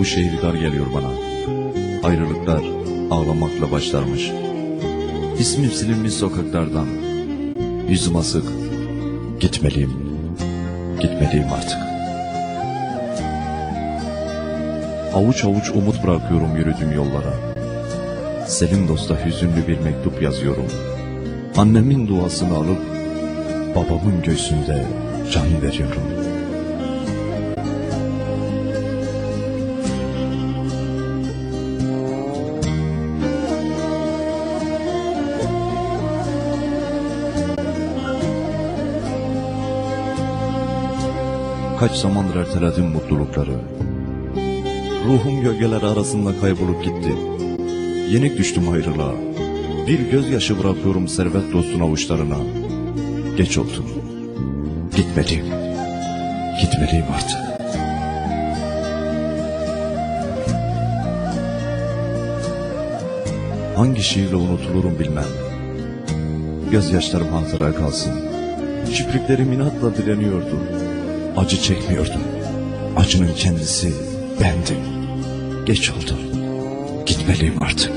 Bu şehir dar geliyor bana. Ayrılıklar ağlamakla başlarmış. İsmim silinmiş sokaklardan. Yüzüm asık. Gitmeliyim. Gitmeliyim artık. Avuç avuç umut bırakıyorum yürüdüğüm yollara. Selim dosta hüzünlü bir mektup yazıyorum. Annemin duasını alıp babamın göğsünde can veriyorum. Kaç zamandır erteledim mutlulukları. Ruhum gölgeler arasında kaybolup gitti. Yenik düştüm ayrılığa. Bir gözyaşı bırakıyorum servet dostun avuçlarına. Geç oldu. Gitmeliyim. Gitmeliyim artık. Hangi şiirle unutulurum bilmem. Gözyaşlarım hatıra kalsın. Kipriklerim inatla direniyordu. Acı çekmiyordum. Acının kendisi bendim. Geç oldu. Gitmeliyim artık.